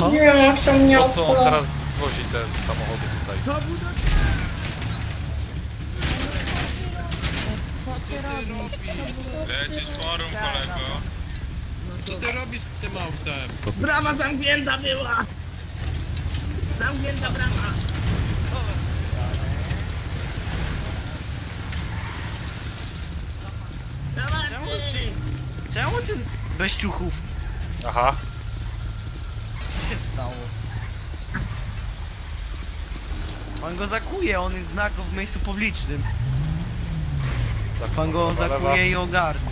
Co? Nie wiem, jak to mnie Po co on teraz wozi te samochody tutaj? Co ty robisz? Lecieć forum, kolego. Co ty robisz z tym autem? Brama zamknięta była! Zamknięta brama! Czemu ty? Czemu ty bez ciuchów? Aha, się stało? Pan go zakuje, on jest nago w miejscu publicznym. tak, Pan go zakuje i ogarnie.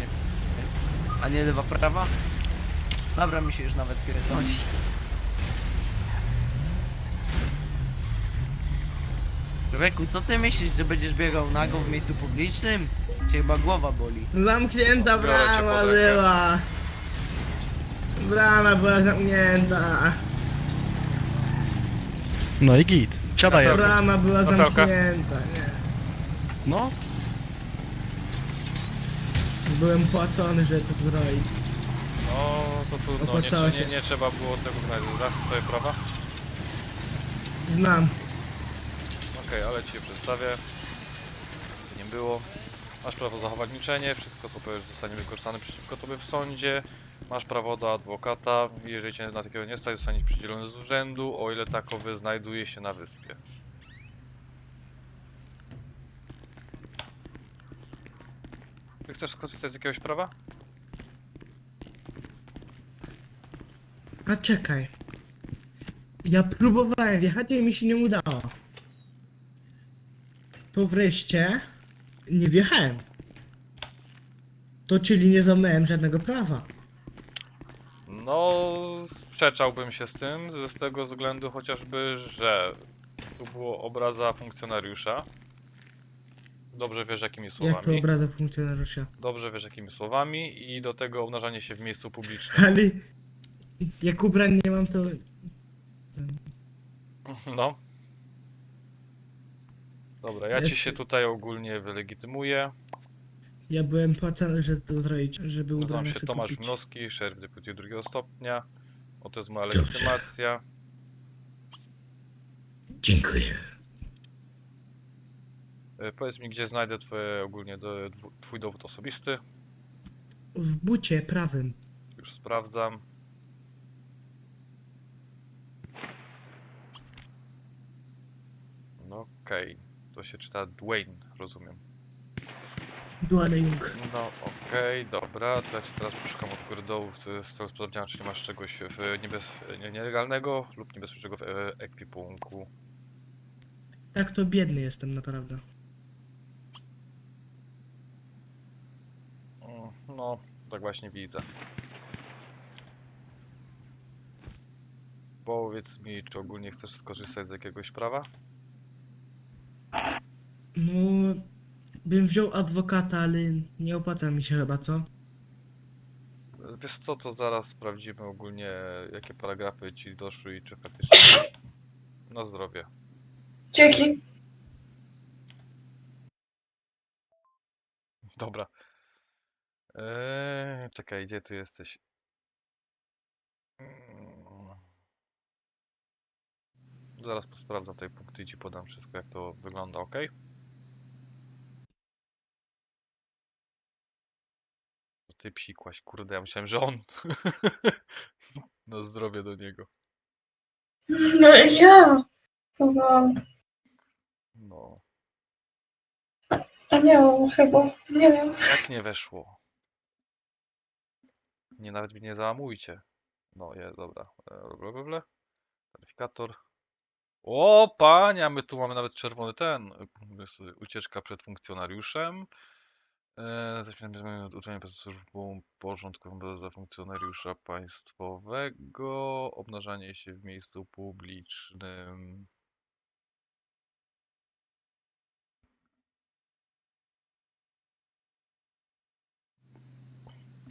A nie lewa, prawa? Dobra, mi się już nawet pierdoli. Człowieku, co ty myślisz, że będziesz biegał nago w miejscu publicznym? Cię chyba głowa boli. Zamknięta Biorę cię brama pod rękę. była! Brama była zamknięta! No i git. Siadaj. Dobra. Brama była zamknięta, nie. No, Byłem płacony, żeby to zrobić. No, to trudno, nie, Opłacało nie, się. nie trzeba było tego gnać. Raz twoje prawa? Znam. Okej, ale ci je przedstawię. Nie było. Masz prawo zachować milczenie, wszystko co powiesz zostanie wykorzystane przeciwko tobie w sądzie. Masz prawo do adwokata, jeżeli cię na takiego nie stać, zostaniesz przydzielony z urzędu, o ile takowy znajduje się na wyspie. Ty chcesz skorzystać z jakiegoś prawa? A czekaj. Ja próbowałem wjechać i mi się nie udało. To wreszcie nie wjechałem. To czyli nie zamknąłem żadnego prawa. No, sprzeczałbym się z tym, z tego względu chociażby, że tu było obraza funkcjonariusza. Dobrze wiesz jakimi Jak to słowami. obraza funkcjonariusza. Dobrze wiesz jakimi słowami i do tego obnażanie się w miejscu publicznym. Ale jak ubrań nie mam to... No. Dobra, ja ci się tutaj ogólnie wylegitymuję. Ja byłem płacony, żeby to zrobić, żeby Nazywam ubrania się sobie Tomasz kupić. Mnoski, szeryf deputy drugiego stopnia. Oto jest moja Dobrze. legitymacja. Dziękuję. E, Powiedz mi, gdzie znajdę twoje ogólnie do, dwu- twój dowód osobisty. W bucie prawym. Już sprawdzam. No okej, to się czyta Dwayne, rozumiem. Duane Jung. No okej, dobra, to ja cię teraz przeszukam od góry dołu z z tego sprawdzenia, czy nie masz czegoś w niebez... nie- nielegalnego lub niebezpiecznego w e, ekwipunku. Tak to biedny jestem naprawdę. Mm, No, tak właśnie widzę. Powiedz mi, czy ogólnie chcesz skorzystać z jakiegoś prawa? No... Bym wziął adwokata, ale nie opłaca mi się chyba, co? Wiesz co, to zaraz sprawdzimy ogólnie jakie paragrafy ci doszły i czy faktycznie... Na zdrowie. Dzięki. Dobra. Eee, czekaj, gdzie ty jesteś? Zaraz sprawdzam tutaj punkty i ci podam wszystko jak to wygląda, ok? Ty psikłaś, kurde, ja myślałem, że on. Na zdrowie do niego. No ja. To mam. No. A nie mam chyba. Nie wiem. Jak nie weszło? Nie, nawet mnie nie załamujcie. No, je, dobra. E, Bla, bla, bla. Weryfikator. O, pania, my tu mamy nawet czerwony ten. e, jest Ucieczka przed funkcjonariuszem. E, Zaśmiane uczenie przed służbą porządkową dla funkcjonariusza państwowego. Obnażanie się w miejscu publicznym.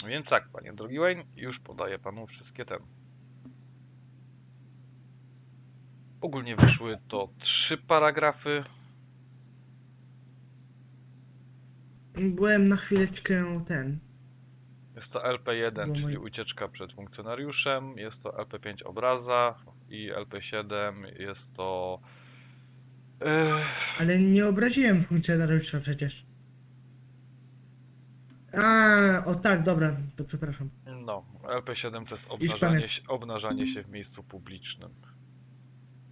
Więc tak, panie drogi Wayne, już podaję panu wszystkie ten. Ogólnie wyszły to trzy paragrafy. Byłem na chwileczkę ten. Jest to LP1, Było czyli moje- ucieczka przed funkcjonariuszem, jest to LP5 obraza i LP7 jest to... Ech, Ale nie obraziłem funkcjonariusza przecież. A, o tak, dobra, to przepraszam. no, LP7 to jest obnażanie pamię- się, obnażanie się w miejscu publicznym.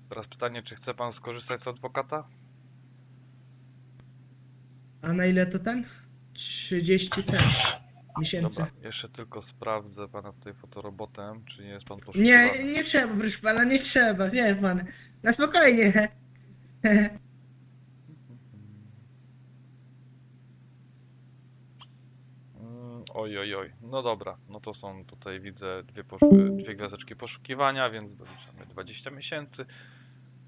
Teraz pytanie, czy chce pan skorzystać z adwokata? A na ile to ten? 30 ten miesięcy. Dobra, jeszcze tylko sprawdzę pana tutaj fotorobotem, czy nie jest pan poszukiwany. Nie, nie trzeba, proszę pana, nie trzeba, wie pan. Na spokojnie. Mm, Oj, oj, oj. No dobra, no to są tutaj widzę dwie, poszu- dwie gwiazdeczki poszukiwania, więc doliczamy 20 miesięcy.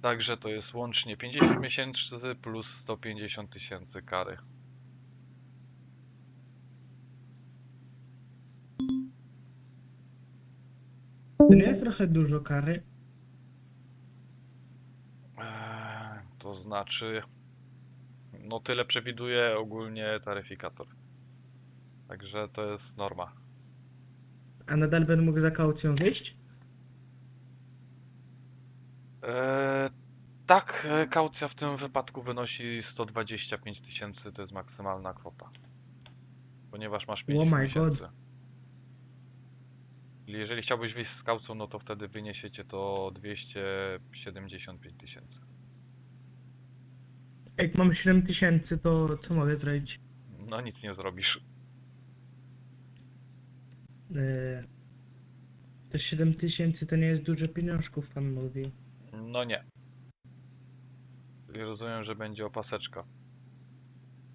Także to jest łącznie 50 miesięcy plus 150 tysięcy kary. To nie jest trochę dużo kary. Eee, to znaczy, no tyle przewiduje ogólnie taryfikator. Także to jest norma. A nadal będę mógł za kaucją wyjść? Eee, tak, e, kaucja w tym wypadku wynosi 125 tysięcy, to jest maksymalna kwota. Ponieważ masz 50 my miesięcy. Jeżeli chciałbyś wyjść z kaucją, no to wtedy wyniesiecie to 275 tysięcy. Jak mam 7 tysięcy, to co mogę zrobić? No nic nie zrobisz. Eee, to 7 tysięcy to nie jest dużo pieniążków, pan mówił. No nie. Czyli rozumiem, że będzie opaseczka.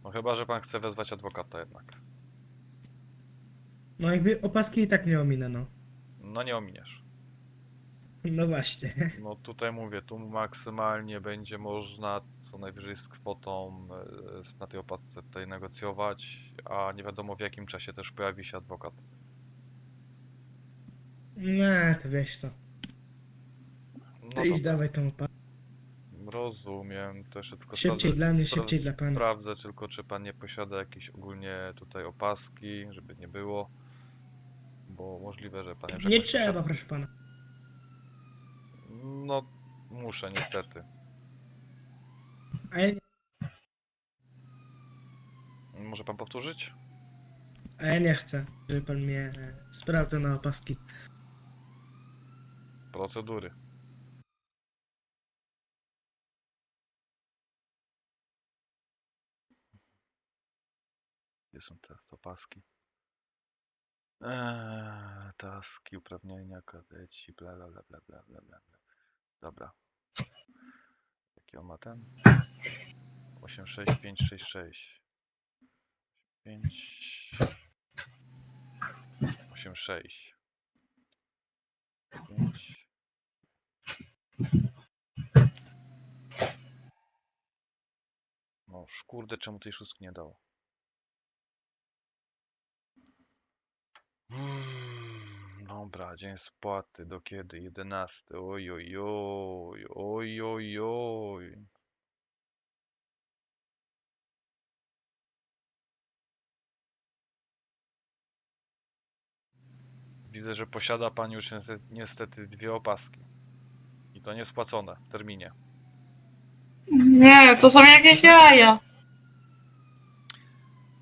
No chyba, że pan chce wezwać adwokata jednak. No jakby opaski i tak nie ominę, no. No nie ominiesz. No właśnie. No tutaj mówię, tu maksymalnie będzie można co najwyżej z kwotą e, na tej opasce tutaj negocjować, a nie wiadomo w jakim czasie też pojawi się adwokat. Nie, to wiesz co. No idź dobra, dawaj tą opaskę. rozumiem, to jeszcze tylko Szybciej sprawdzę- dla mnie, spra- szybciej dla pana. Sprawdzę tylko, czy pan nie posiada jakiejś ogólnie tutaj opaski, żeby nie było, bo możliwe, że pan już Nie trzeba, proszę pana. No, muszę niestety. A ja nie, Może pan powtórzyć? a ja nie chcę, żeby pan mnie e, sprawdzał na opaski. Procedury. Gdzie są te opaski? Eee, taski, uprawnienia, kadeci, bla bla bla bla bla bla bla. Dobra. Jaki on ma ten? 86566. 5 86 5 No kurde, czemu tej szóstki nie dało? Dobra, dzień spłaty, do kiedy? 11. Oj, oj, oj, oj, oj, oj. Widzę, że posiada Pan już niestety- dwie opaski. I to niespłacone w terminie. Nie, to są jakieś jaja.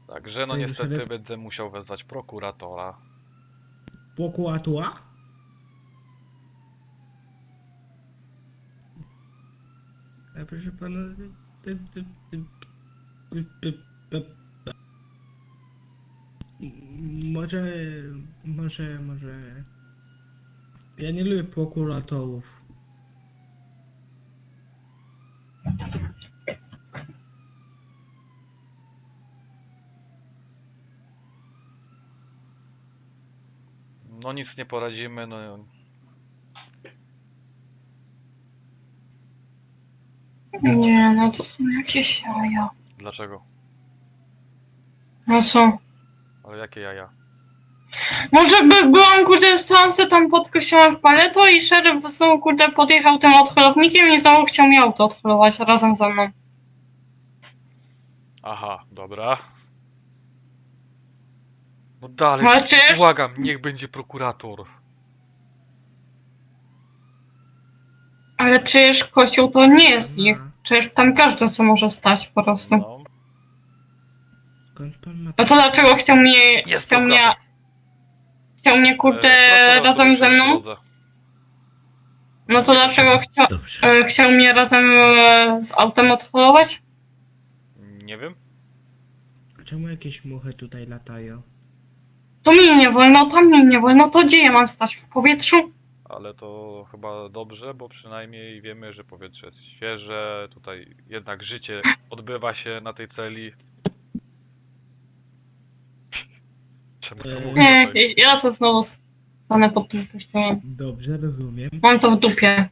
Także no Ej, niestety będę musiał wezwać prokuratora. Płokuatua? A proszę pana... Może... Może... Może... Ja nie lubię prokuratorów. No nic nie poradzimy, no Nie, no to są jakieś jaja. dlaczego? No co? Ale jakie jaja? Może by byłam kurde stance tam pod kościołem w Paleto i szeryf znowu kurde podjechał tym odholownikiem i znowu chciał mi auto odholować razem ze mną. Aha, dobra. No dalej, Ale przecież- błagam, niech będzie prokurator. Ale przecież kościół to nie jest ich. Aha. Przecież tam każdy co może stać po prostu. No. Skąd pan ma... No to dlaczego chciał mnie, Jest chciał mnie, chciał mnie kurde E, prokurator razem ze mną? No to dlaczego chciał, Dobrze. e, chciał mnie razem e, z autem odholować? Nie wiem. Czemu jakieś muchy tutaj latają? Tu mi nie wolno, tam mi nie wolno, to gdzie ja mam stać? W powietrzu? Ale to chyba dobrze, bo przynajmniej wiemy, że powietrze jest świeże, tutaj jednak życie odbywa się na tej celi. Czemu to Eee. mówię? Nie, ja se znowu stanę pod tym kościołem. Dobrze, rozumiem. Mam to w dupie.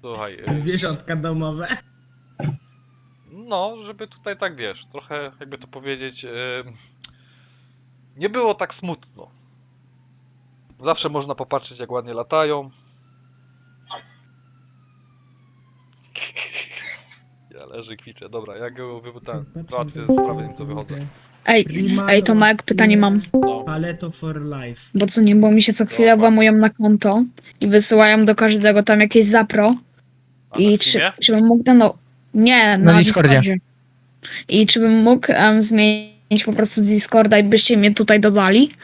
Słuchaj, e, Zwierzątka domowe? no, żeby tutaj tak wiesz, trochę jakby to powiedzieć, e, nie było tak smutno. Zawsze można popatrzeć, jak ładnie latają. Ja leżę, kwiczę. Dobra, ja go wypytałem. Załatwię sprawę, nim to wychodzę. Ej, Prima ej Tomek, pytanie mam. No, Paleto for life. Bo co nie, bo mi się co chwilę Dobra. włamują na konto i wysyłają do każdego tam jakieś zapro. a na I czy, Steamie? czy bym mógł ten. No, nie, Na na, Discordzie. Discordzie. I czy bym mógł em, zmienić po prostu Discorda i byście mnie tutaj dodali?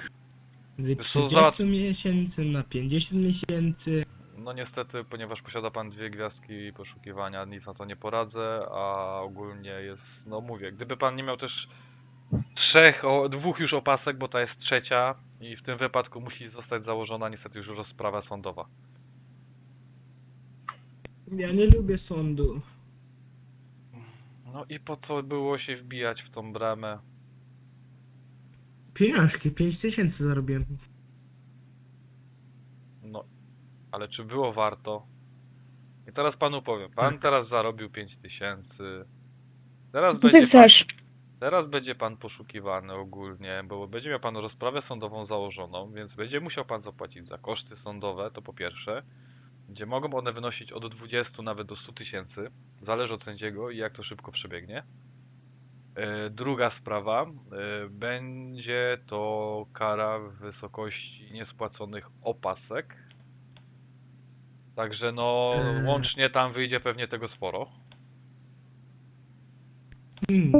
Z co, 30 załatw- miesięcy na 50 miesięcy. No niestety, ponieważ posiada pan dwie gwiazdki poszukiwania, nic na to nie poradzę, a ogólnie jest, no mówię, gdyby pan nie miał też trzech, o, dwóch już opasek, bo to jest trzecia i w tym wypadku musi zostać założona niestety już rozprawa sądowa. Ja nie lubię sądu. No i po co było się wbijać w tą bramę? Pieniążki, 5 tysięcy zarobiłem. No, ale czy było warto? I teraz panu powiem, pan Tak. teraz zarobił 5000. Teraz Co ty będzie pan chcesz? Teraz będzie pan poszukiwany ogólnie, bo będzie miał pan rozprawę sądową założoną, więc będzie musiał pan zapłacić za koszty sądowe, to po pierwsze, gdzie mogą one wynosić od 20 nawet do 100 tysięcy, zależy od sędziego i jak to szybko przebiegnie. E, Druga sprawa, e, będzie to kara w wysokości niespłaconych opasek. Także no, Eee. łącznie tam wyjdzie pewnie tego sporo. Hmm.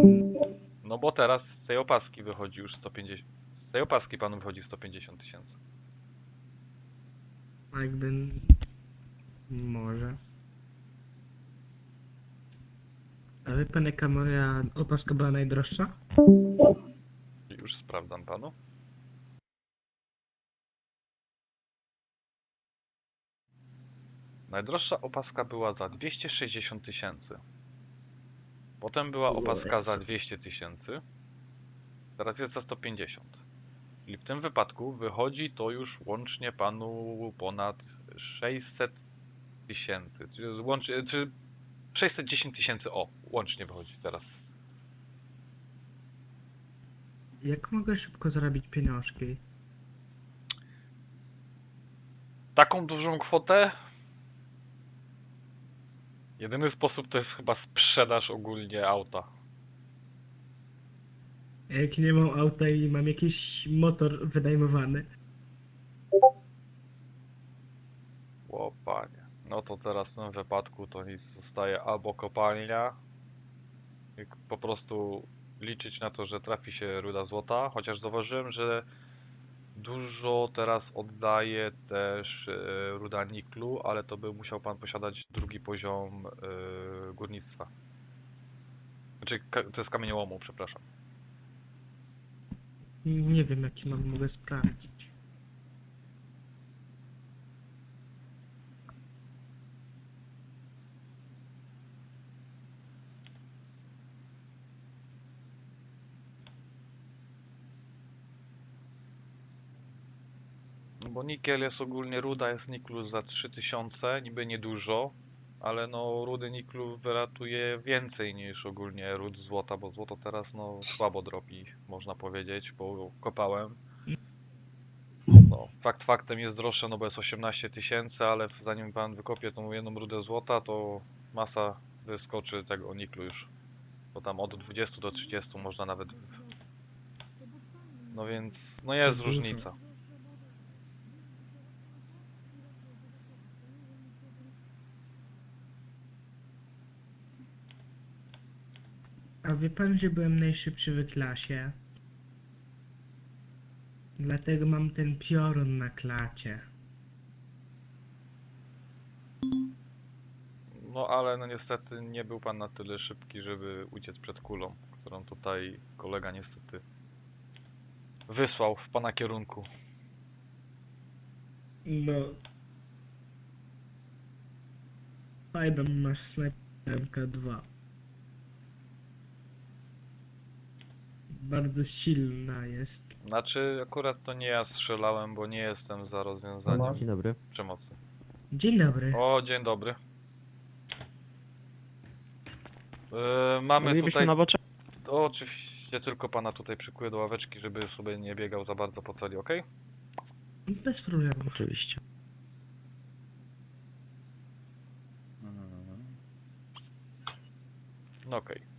No bo teraz z tej opaski wychodzi już 150. Z tej opaski panu wychodzi 150 tysięcy. Jakby... Może. A wie pan jaka moja opaska była najdroższa? Już sprawdzam panu. Najdroższa opaska była za 260 tysięcy. Potem była opaska za 200 tysięcy. Teraz jest za 150. Czyli w tym wypadku wychodzi to już łącznie panu ponad 600 tysięcy. Czyli, łącznie, czy 610 tysięcy, o, łącznie wychodzi teraz. Jak mogę szybko zarobić pieniążki? taką dużą kwotę. Jedyny sposób to jest chyba sprzedaż ogólnie auta. Jak nie mam auta i mam jakiś motor wynajmowany. O panie. No to teraz w tym wypadku to nic zostaje albo kopalnia. Po prostu liczyć na to, że trafi się ruda złota. Chociaż zauważyłem, że dużo teraz oddaje też e, ruda niklu, ale to by musiał pan posiadać drugi poziom e, górnictwa. Znaczy, to jest kamieniołomu, przepraszam. Nie wiem jaki mam, mogę sprawdzić. No Bo nikiel jest ogólnie, ruda jest niklu za 3000, niby niedużo, ale no rudy niklu wyratuje więcej niż ogólnie ród złota, bo złoto teraz no słabo dropi, można powiedzieć, bo kopałem. No, fakt faktem jest droższe, no bo jest 18 tysięcy, ale zanim pan wykopie tą jedną rudę złota, to masa wyskoczy tego niklu już. Bo tam od 20 do 30 można nawet No więc, no jest różnica. A wie pan, że byłem najszybszy w klasie? Dlatego mam ten piorun na klacie. No ale no niestety nie był pan na tyle szybki, żeby uciec przed kulą, którą tutaj kolega niestety wysłał w pana kierunku. No. Fajną masz snajperkę 2. Bardzo silna jest. Znaczy akurat to nie ja strzelałem, bo nie jestem za rozwiązaniem Dzień dobry. przemocy. Dzień dobry. O, dzień dobry. Yy, mamy Moglibyśmy tutaj... na bocze... To oczywiście tylko pana tutaj przykuję do ławeczki, żeby sobie nie biegał za bardzo po celi, ok? Bez problemu. Oczywiście. No okej.